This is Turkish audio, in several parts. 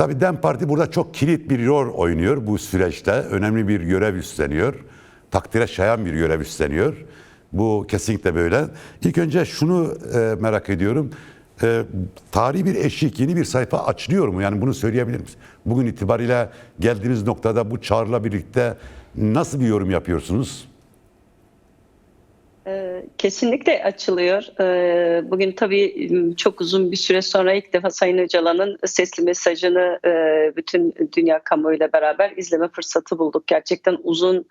Tabii DEM Parti burada çok kilit bir rol oynuyor bu süreçte. Önemli bir görev üstleniyor. Takdire şayan bir görev üstleniyor. Bu kesinlikle böyle. İlk önce şunu e, merak ediyorum. E, tarihi bir eşik, yeni bir sayfa açılıyor mu? Yani bunu söyleyebilir misiniz? Bugün itibariyle geldiğiniz noktada bu çağrıyla birlikte nasıl bir yorum yapıyorsunuz? Ee, Kesinlikle açılıyor. Ee, Bugün tabii çok uzun bir süre sonra ilk defa Sayın Öcalan'ın sesli mesajını e, bütün dünya kamuoyuyla beraber izleme fırsatı bulduk. Gerçekten uzun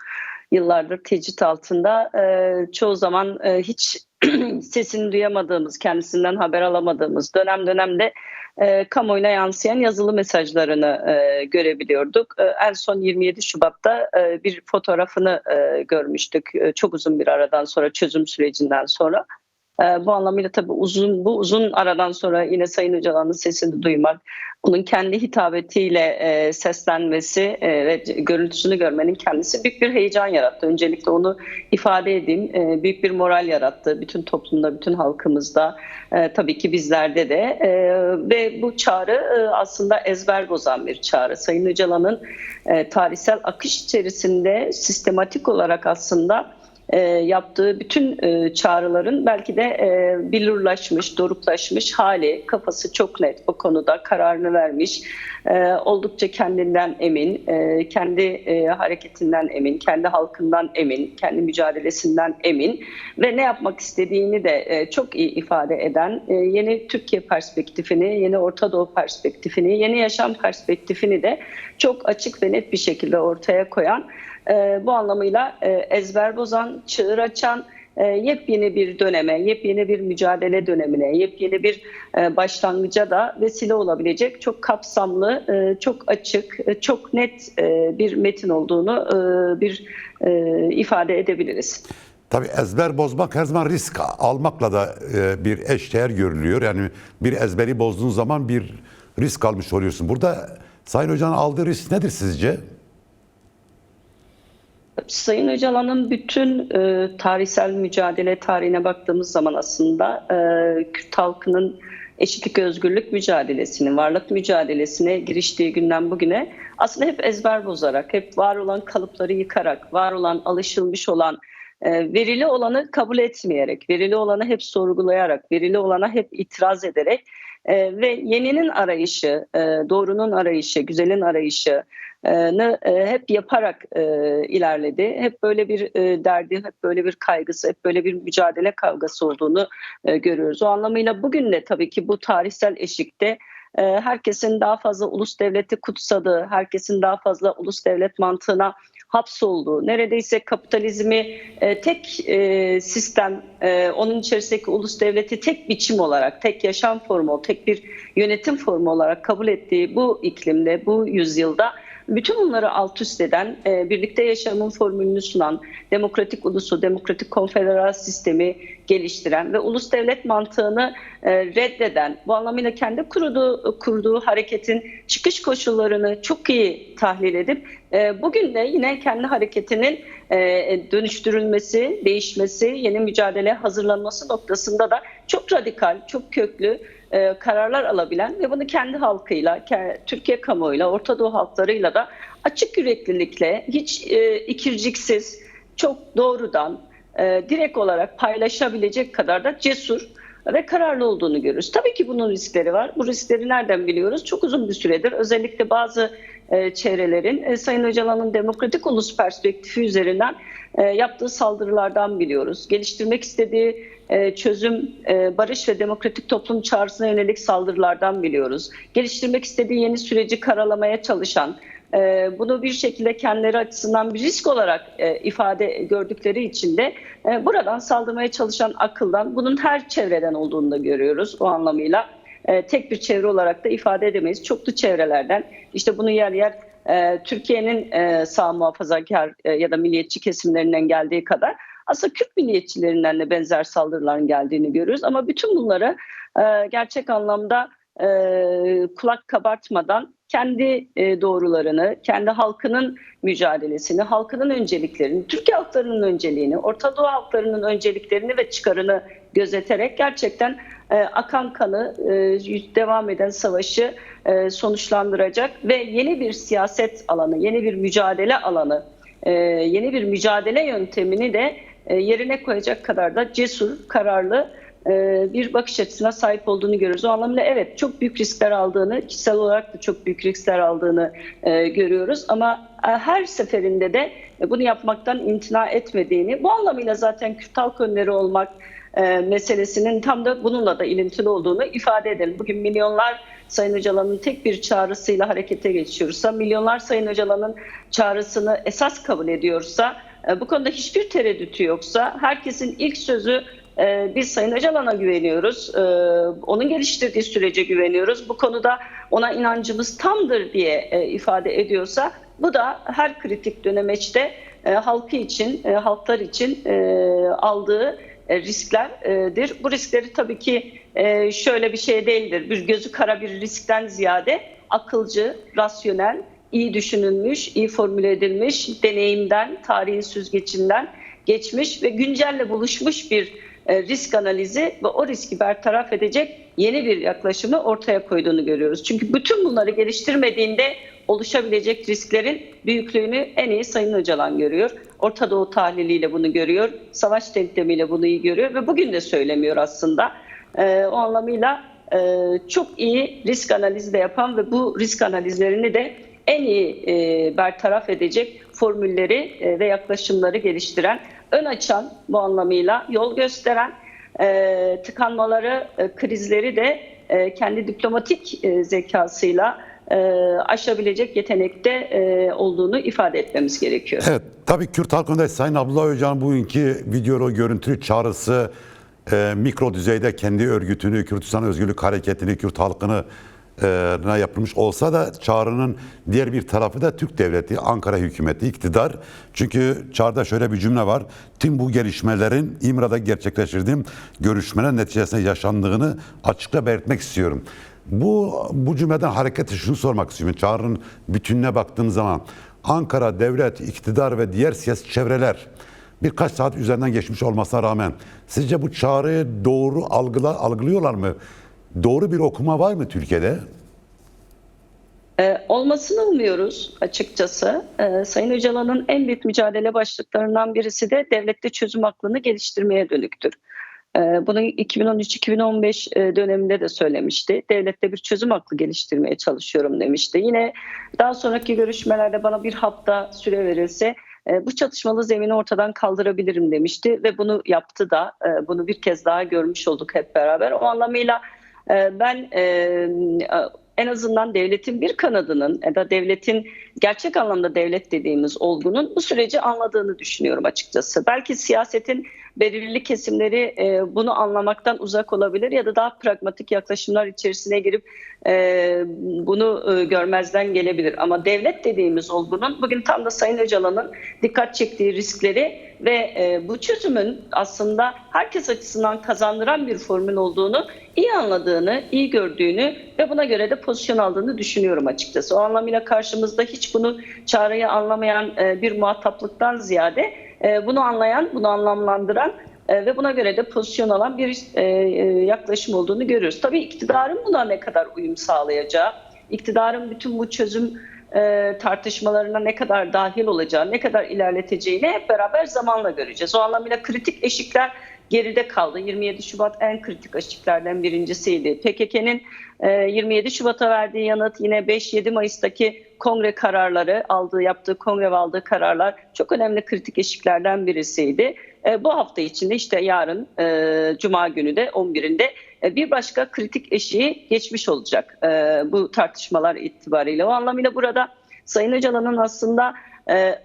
yıllardır tecrit altında e, çoğu zaman e, hiç sesini duyamadığımız, kendisinden haber alamadığımız dönem dönemde e, kamuoyuna yansıyan yazılı mesajlarını e, görebiliyorduk. E, en son 27 Şubat'ta e, bir fotoğrafını e, görmüştük. E, çok uzun bir aradan sonra, çözüm sürecinden sonra. E, bu anlamıyla tabii uzun bu uzun aradan sonra yine Sayın Öcalan'ın sesini duymak, onun kendi hitabetiyle e, seslenmesi e, ve görüntüsünü görmenin kendisi büyük bir heyecan yarattı. Öncelikle onu ifade edeyim. E, büyük bir moral yarattı. Bütün toplumda, bütün halkımızda, e, tabii ki bizlerde de. E, ve bu çağrı e, aslında ezber bozan bir çağrı. Sayın Öcalan'ın e, tarihsel akış içerisinde sistematik olarak aslında e, yaptığı bütün e, çağrıların belki de e, bilurlaşmış, doruklaşmış hali, kafası çok net bu konuda kararını vermiş, e, oldukça kendinden emin, kendi hareketinden emin, kendi halkından emin, kendi mücadelesinden emin ve ne yapmak istediğini de çok iyi ifade eden yeni Türkiye perspektifini, yeni Orta Doğu perspektifini, yeni yaşam perspektifini de çok açık ve net bir şekilde ortaya koyan e, bu anlamıyla e, ezber bozan, çığır açan, e, yepyeni bir döneme, yepyeni bir mücadele dönemine, yepyeni bir e, başlangıca da vesile olabilecek çok kapsamlı, e, çok açık, çok net bir metin olduğunu bir ifade edebiliriz. Tabii ezber bozmak her zaman risk almakla da bir eşdeğer görülüyor. Yani bir ezberi bozduğun zaman bir risk almış oluyorsun. Burada Sayın Hoca'nın aldığı risk nedir sizce? Sayın Öcalan'ın bütün e, tarihsel mücadele tarihine baktığımız zaman aslında e, Kürt halkının eşitlik özgürlük mücadelesini, varlık mücadelesine giriştiği günden bugüne aslında hep ezber bozarak, hep var olan kalıpları yıkarak, var olan alışılmış olan e, verili olanı kabul etmeyerek, verili olanı hep sorgulayarak, verili olana hep itiraz ederek e, ve yeninin arayışı, e, doğrunun arayışı, güzelin arayışı, hep yaparak e, ilerledi. Hep böyle bir e, derdi, hep böyle bir kaygısı, hep böyle bir mücadele kavgası olduğunu e, görüyoruz. O anlamıyla bugün de tabii ki bu tarihsel eşikte e, herkesin daha fazla ulus devleti kutsadığı, herkesin daha fazla ulus devlet mantığına hapsolduğu, neredeyse kapitalizmi e, tek e, sistem, e, onun içerisindeki ulus devleti tek biçim olarak, tek yaşam formu, tek bir yönetim formu olarak kabul ettiği bu iklimde, bu yüzyılda bütün bunları alt üst eden, e, birlikte yaşamın formülünü sunan, demokratik ulusu, demokratik konfederal sistemi geliştiren ve ulus devlet mantığını e, reddeden, bu anlamıyla kendi kurduğu, kurduğu hareketin çıkış koşullarını çok iyi tahlil edip e, bugün de yine kendi hareketinin dönüştürülmesi, değişmesi, yeni mücadele hazırlanması noktasında da çok radikal, çok köklü e, kararlar alabilen ve bunu kendi halkıyla, Türkiye kamuoyuyla, Orta Doğu halklarıyla da açık yüreklilikle, hiç e, ikirciksiz, çok doğrudan, e, direkt olarak paylaşabilecek kadar da cesur ve kararlı olduğunu görürüz. Tabii ki bunun riskleri var. Bu riskleri nereden biliyoruz? Çok uzun bir süredir özellikle bazı e, çevrelerin e, Sayın Öcalan'ın demokratik ulus perspektifi üzerinden e, yaptığı saldırılardan biliyoruz. Geliştirmek istediği e, çözüm, e, barış ve demokratik toplum çağrısına yönelik saldırılardan biliyoruz. Geliştirmek istediği yeni süreci karalamaya çalışan, e, bunu bir şekilde kendileri açısından bir risk olarak ifade gördükleri için de buradan saldırmaya çalışan akıldan, bunun her çevreden olduğunu da görüyoruz o anlamıyla. Tek bir çevre olarak da ifade edemeyiz. Çoklu çevrelerden, işte bunu yer yer Türkiye'nin sağ muhafazakar ya da milliyetçi kesimlerinden geldiği kadar aslında Kürt milliyetçilerinden de benzer saldırıların geldiğini görüyoruz. Ama bütün bunları e, gerçek anlamda e, kulak kabartmadan kendi e, doğrularını, kendi halkının mücadelesini, halkının önceliklerini, Türkiye halklarının önceliğini, Orta Doğu halklarının önceliklerini ve çıkarını gözeterek gerçekten e, akan kanı, e, devam eden savaşı sonuçlandıracak ve yeni bir siyaset alanı, yeni bir mücadele alanı, yeni bir mücadele yöntemini de yerine koyacak kadar da cesur, kararlı bir bakış açısına sahip olduğunu görüyoruz. O anlamda evet çok büyük riskler aldığını, kişisel olarak da çok büyük riskler aldığını e, görüyoruz. Ama e, her seferinde de e, bunu yapmaktan imtina etmediğini, bu anlamıyla zaten Kürt halk önleri olmak e, meselesinin tam da bununla da ilintili olduğunu ifade edelim. Bugün milyonlar Sayın Öcalan'ın tek bir çağrısıyla harekete geçiyorsa, milyonlar Sayın Öcalan'ın çağrısını esas kabul ediyorsa, e, bu konuda hiçbir tereddütü yoksa, herkesin ilk sözü e, biz Sayın Öcalan'a güveniyoruz, e, onun geliştirdiği sürece güveniyoruz. Bu konuda ona inancımız tamdır diye e, ifade ediyorsa, bu da her kritik dönemeçte e, halkı için, e, halklar için aldığı risklerdir. Bu riskleri tabii ki şöyle bir şey değildir. Bir gözü kara bir riskten ziyade akılcı, rasyonel, iyi düşünülmüş, iyi formüle edilmiş, deneyimden, tarihin süzgecinden geçmiş ve güncelle buluşmuş bir risk analizi ve o riski bertaraf edecek yeni bir yaklaşımı ortaya koyduğunu görüyoruz. Çünkü bütün bunları geliştirmediğinde oluşabilecek risklerin büyüklüğünü en iyi Sayın Öcalan görüyor. Orta Doğu tahliliyle bunu görüyor. Savaş denklemiyle bunu iyi görüyor ve bugün de söylemiyor aslında. Ee, o anlamıyla e, çok iyi risk analizi de yapan ve bu risk analizlerini de en iyi e, bertaraf edecek formülleri e, ve yaklaşımları geliştiren, ön açan bu anlamıyla yol gösteren, e, tıkanmaları, e, krizleri de kendi diplomatik zekasıyla aşabilecek yetenekte olduğunu ifade etmemiz gerekiyor. Evet, tabii Kürt halkında Sayın Abdullah Öcalan bugünkü video görüntülü çağrısı mikro düzeyde kendi örgütünü, Kürtistan Özgürlük Hareketi'ni, Kürt halkını na yapılmış olsa da çağrının diğer bir tarafı da Türk Devleti, Ankara hükümeti, iktidar. Çünkü çağrıda şöyle bir cümle var. Tüm bu gelişmelerin İmra'da gerçekleştirdiğim görüşmeler neticesinde yaşandığını açıkça belirtmek istiyorum. Bu, bu cümleden hareketle şunu sormak istiyorum. Çağrının bütününe baktığım zaman Ankara, devlet, iktidar ve diğer siyasi çevreler birkaç saat üzerinden geçmiş olmasına rağmen sizce bu çağrıyı doğru algıla, algılıyorlar mı? Doğru bir okuma var mı Türkiye'de? Ee, olmasını umuyoruz açıkçası. Ee, Sayın Öcalan'ın en büyük mücadele başlıklarından birisi de devlette çözüm aklını geliştirmeye dönüktür. Ee, bunu 2013-2015 e, döneminde de söylemişti. Devlette bir çözüm aklı geliştirmeye çalışıyorum demişti. Yine daha sonraki görüşmelerde bana bir hafta süre verilse e, bu çatışmalı zemini ortadan kaldırabilirim demişti ve bunu yaptı da e, bunu bir kez daha görmüş olduk hep beraber. O anlamıyla ben e, en azından devletin bir kanadının ya da devletin gerçek anlamda devlet dediğimiz olgunun bu süreci anladığını düşünüyorum açıkçası. Belki siyasetin belirli kesimleri e, bunu anlamaktan uzak olabilir ya da daha pragmatik yaklaşımlar içerisine girip e, bunu e, görmezden gelebilir. Ama devlet dediğimiz olgunun bugün tam da Sayın Öcalan'ın dikkat çektiği riskleri ve e, bu çözümün aslında herkes açısından kazandıran bir formül olduğunu iyi anladığını, iyi gördüğünü ve buna göre de pozisyon aldığını düşünüyorum açıkçası. O anlamıyla karşımızda hiç bunu çağrıyı anlamayan e, bir muhataplıktan ziyade bunu anlayan, bunu anlamlandıran e, ve buna göre de pozisyon alan bir e, e, yaklaşım olduğunu görüyoruz. Tabii iktidarın buna ne kadar uyum sağlayacağı, iktidarın bütün bu çözüm e, tartışmalarına ne kadar dahil olacağı, ne kadar ilerleteceğini hep beraber zamanla göreceğiz. O anlamıyla kritik eşikler geride kaldı. 27 Şubat en kritik eşiklerden birincisiydi. PKK'nın e, 27 Şubat'a verdiği yanıt yine 5-7 Mayıs'taki kongre kararları, aldığı yaptığı kongre ve aldığı kararlar çok önemli kritik eşiklerden birisiydi. E, bu hafta içinde işte yarın e, Cuma günü de 11'inde e, bir başka kritik eşiği geçmiş olacak e, bu tartışmalar itibariyle. O anlamıyla burada Sayın Öcalan'ın aslında e, e,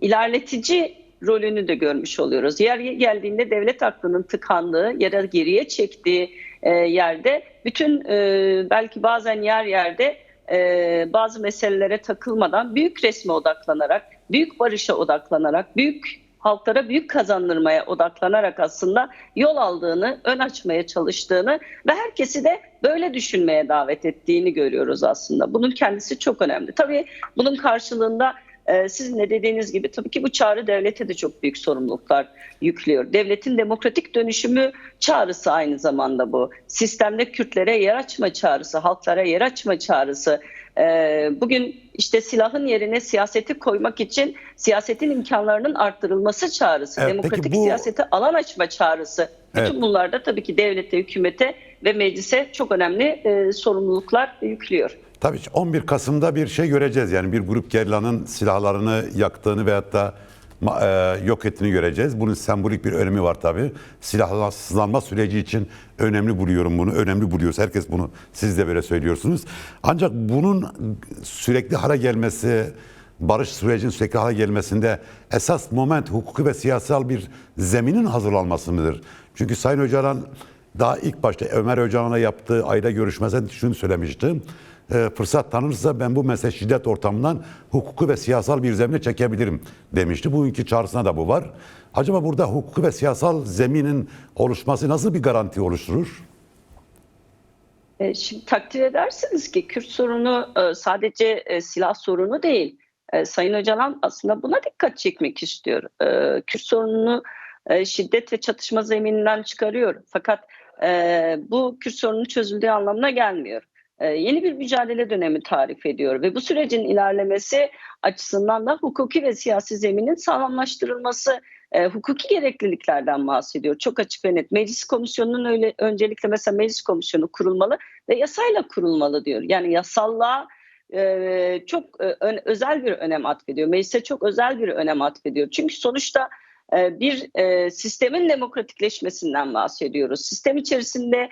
ilerletici rolünü de görmüş oluyoruz. Yer geldiğinde devlet aklının tıkandığı da geriye çektiği e, yerde bütün e, belki bazen yer yerde e, bazı meselelere takılmadan büyük resme odaklanarak, büyük barışa odaklanarak, büyük halklara büyük kazandırmaya odaklanarak aslında yol aldığını, ön açmaya çalıştığını ve herkesi de böyle düşünmeye davet ettiğini görüyoruz aslında. Bunun kendisi çok önemli. Tabii bunun karşılığında sizin de dediğiniz gibi tabii ki bu çağrı devlete de çok büyük sorumluluklar yüklüyor. Devletin demokratik dönüşümü çağrısı aynı zamanda bu. Sistemde Kürtlere yer açma çağrısı, halklara yer açma çağrısı. Ee, bugün işte silahın yerine siyaseti koymak için siyasetin imkanlarının arttırılması çağrısı, Evet, demokratik bu- siyasete alan açma çağrısı. Bütün Evet. bunlar da tabii ki devlete, hükümete ve meclise çok önemli e, sorumluluklar yüklüyor. Tabii ki 11 Kasım'da bir şey göreceğiz. Yani bir grup gerlanın silahlarını yaktığını veyahut da e, yok ettiğini göreceğiz. Bunun sembolik bir önemi var tabii. Silahsızlanma süreci için önemli buluyorum bunu. Önemli buluyoruz. Herkes bunu siz de böyle söylüyorsunuz. Ancak bunun sürekli hale gelmesi, barış sürecinin sürekli hale gelmesinde esas moment hukuki ve siyasal bir zeminin hazırlanması mıdır? Çünkü Sayın Öcalan daha ilk başta Ömer Öcalan'la yaptığı aile görüşmesinde şunu söylemişti. E, fırsat tanırsa ben bu mesele şiddet ortamından hukuki ve siyasal bir zemine çekebilirim demişti. Bugünkü çağrısına da bu var. Acaba burada hukuki ve siyasal zeminin oluşması nasıl bir garanti oluşturur? E, Şimdi takdir edersiniz ki Kürt sorunu e, sadece e, silah sorunu değil. Sayın Öcalan aslında buna dikkat çekmek istiyor. Kürt sorununu şiddet ve çatışma zemininden çıkarıyor. Fakat bu Kürt sorunun çözüldüğü anlamına gelmiyor. E, Yeni bir mücadele dönemi tarif ediyor ve bu sürecin ilerlemesi açısından da hukuki ve siyasi zeminin sağlamlaştırılması e, hukuki gerekliliklerden bahsediyor. Çok açık ve net. Meclis komisyonunun öyle öncelikle mesela meclis komisyonu kurulmalı ve yasayla kurulmalı diyor. Yani yasallığa e, çok e, ön- özel bir önem atfediyor. Meclise çok özel bir önem atfediyor. Çünkü sonuçta e, bir e, sistemin demokratikleşmesinden bahsediyoruz. Sistem içerisinde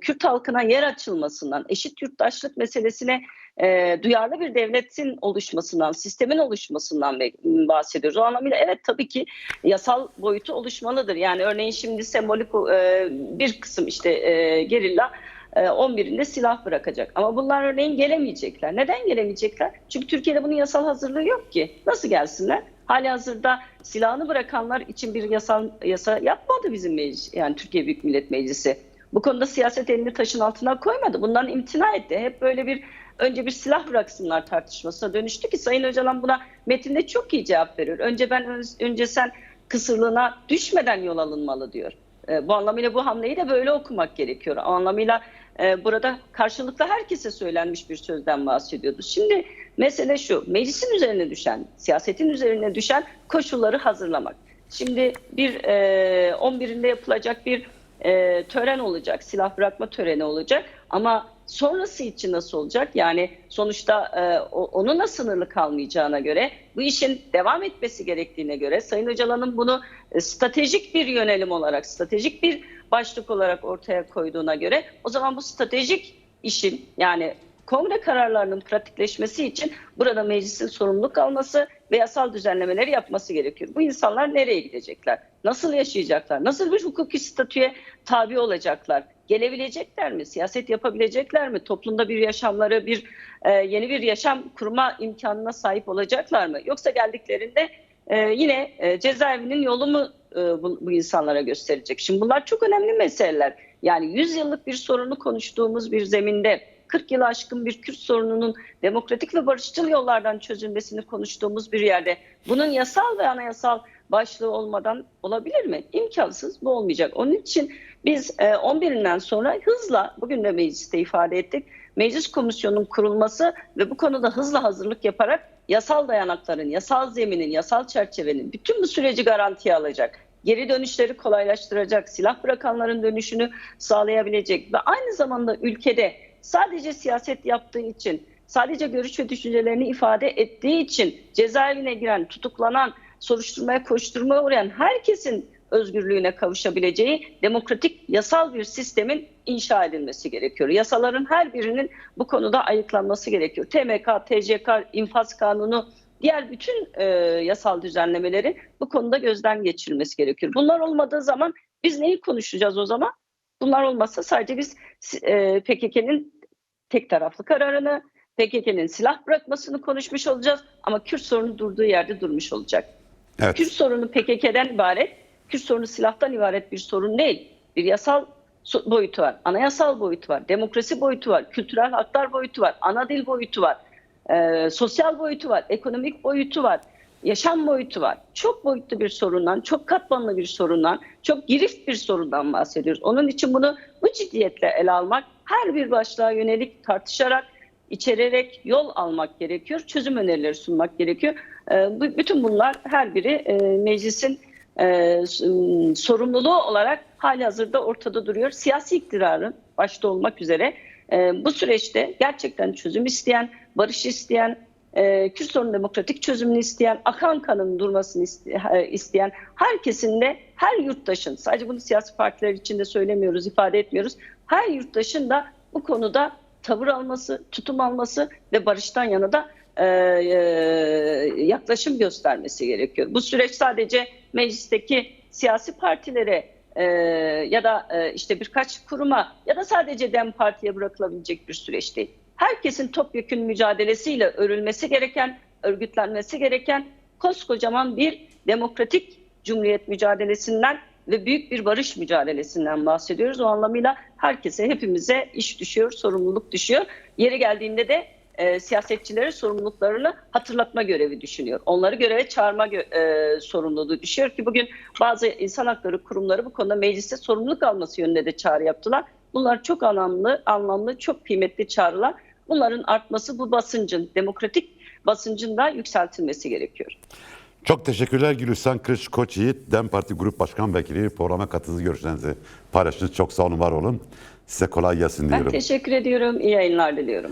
Kürt halkına yer açılmasından, eşit yurttaşlık meselesine e, duyarlı bir devletin oluşmasından, sistemin oluşmasından bahsediyoruz. O anlamıyla evet tabii ki yasal boyutu oluşmalıdır. Yani örneğin şimdi sembolik e, bir kısım işte e, gerilla e, 11'inde silah bırakacak. Ama bunlar örneğin gelemeyecekler. Neden gelemeyecekler? Çünkü Türkiye'de bunun yasal hazırlığı yok ki. Nasıl gelsinler? Hali hazırda silahını bırakanlar için bir yasal yasa yapmadı bizim meclis, yani Türkiye Büyük Millet Meclisi. Bu konuda siyaset elini taşın altına koymadı. Bundan imtina etti. Hep böyle bir önce bir silah bıraksınlar tartışmasına dönüştü ki Sayın Öcalan buna metinde çok iyi cevap veriyor. Önce ben ön- önce sen kısırlığına düşmeden yol alınmalı diyor. E, bu anlamıyla bu hamleyi de böyle okumak gerekiyor. O anlamıyla e, burada karşılıklı herkese söylenmiş bir sözden bahsediyoruz. Şimdi mesele şu, meclisin üzerine düşen, siyasetin üzerine düşen koşulları hazırlamak. Şimdi bir e, 11'inde yapılacak bir e, tören olacak, silah bırakma töreni olacak ama sonrası için nasıl olacak? Yani sonuçta e, o- onunla sınırlı kalmayacağına göre, bu işin devam etmesi gerektiğine göre Sayın Öcalan'ın bunu e, stratejik bir yönelim olarak, stratejik bir başlık olarak ortaya koyduğuna göre o zaman bu stratejik işin yani kongre kararlarının pratikleşmesi için burada meclisin sorumluluk alması ve yasal düzenlemeleri yapması gerekiyor. Bu insanlar nereye gidecekler? Nasıl yaşayacaklar? Nasıl bir hukuki statüye tabi olacaklar? Gelebilecekler mi? Siyaset yapabilecekler mi? Toplumda bir yaşamları, bir e, yeni bir yaşam kurma imkanına sahip olacaklar mı? Yoksa geldiklerinde e, yine e, cezaevinin yolu mu e, bu, bu insanlara gösterecek? Şimdi bunlar çok önemli meseleler. Yani 100 yıllık bir sorunu konuştuğumuz bir zeminde 40 yılı aşkın bir Kürt sorununun demokratik ve barışçıl yollardan çözülmesini konuştuğumuz bir yerde bunun yasal ve anayasal başlığı olmadan olabilir mi? İmkansız bu olmayacak. Onun için biz e, 11'inden sonra hızla bugün de mecliste ifade ettik. Meclis komisyonunun kurulması ve bu konuda hızla hazırlık yaparak yasal dayanakların, yasal zeminin, yasal çerçevenin bütün bu süreci garantiye alacak geri dönüşleri kolaylaştıracak, silah bırakanların dönüşünü sağlayabilecek ve aynı zamanda ülkede sadece siyaset yaptığı için, sadece görüş ve düşüncelerini ifade ettiği için cezaevine giren, tutuklanan, soruşturmaya koşturmaya uğrayan herkesin özgürlüğüne kavuşabileceği demokratik yasal bir sistemin inşa edilmesi gerekiyor. Yasaların her birinin bu konuda ayıklanması gerekiyor. TMK, TCK, infaz kanunu, diğer bütün e, yasal düzenlemeleri bu konuda gözden geçirilmesi gerekiyor. Bunlar olmadığı zaman biz neyi konuşacağız o zaman? Bunlar olmazsa sadece biz e, PKK'nın tek taraflı kararını, PKK'nın silah bırakmasını konuşmuş olacağız ama Kürt sorunu durduğu yerde durmuş olacak. Evet. Kürt sorunu PKK'den ibaret, Kürt sorunu silahtan ibaret bir sorun değil. Bir yasal boyutu var, anayasal boyutu var, demokrasi boyutu var, kültürel haklar boyutu var, ana dil boyutu var, e, sosyal boyutu var, ekonomik boyutu var, yaşam boyutu var. Çok boyutlu bir sorundan, çok katmanlı bir sorundan, çok girift bir sorundan bahsediyoruz. Onun için bunu bu ciddiyetle ele almak, her bir başlığa yönelik tartışarak, içererek yol almak gerekiyor. Çözüm önerileri sunmak gerekiyor. E, bu- bütün bunlar her biri e, meclisin e, m, sorumluluğu olarak hali hazırda ortada duruyor. Siyasi iktidarın başta olmak üzere e, bu süreçte gerçekten çözüm isteyen, barış isteyen, e, Kürt sorunun demokratik çözümünü isteyen, akan kanın durmasını e, isteyen herkesin de her yurttaşın, sadece bunu siyasi partiler için de söylemiyoruz, ifade etmiyoruz. Her yurttaşın da bu konuda tavır alması, tutum alması ve barıştan yana da e, e, yaklaşım göstermesi gerekiyor. Bu süreç sadece meclisteki siyasi partilere ya da işte birkaç kuruma ya da sadece DEM Parti'ye bırakılabilecek bir süreç değil. Herkesin topyekün mücadelesiyle örülmesi gereken, örgütlenmesi gereken koskocaman bir demokratik cumhuriyet mücadelesinden ve büyük bir barış mücadelesinden bahsediyoruz. O anlamıyla herkese, hepimize iş düşüyor, sorumluluk düşüyor. Yeri geldiğinde de e, siyasetçilere sorumluluklarını hatırlatma görevi düşünüyor. Onları göreve çağırma gö- e, sorumluluğu düşüyor ki bugün bazı insan hakları kurumları bu konuda mecliste sorumluluk alması yönünde de çağrı yaptılar. Bunlar çok anlamlı, anlamlı, çok kıymetli çağrılar. Bunların artması bu basıncın, demokratik basıncın da yükseltilmesi gerekiyor. Çok teşekkürler Gülistan Kırış Koç Yiğit, DEM Parti Grup Başkan Vekili. Programa katıldığınız görüşlerinizi paylaştınız. Çok sağ olun, var olun. Size kolay gelsin Ben diyorum. teşekkür ediyorum. İyi yayınlar diliyorum.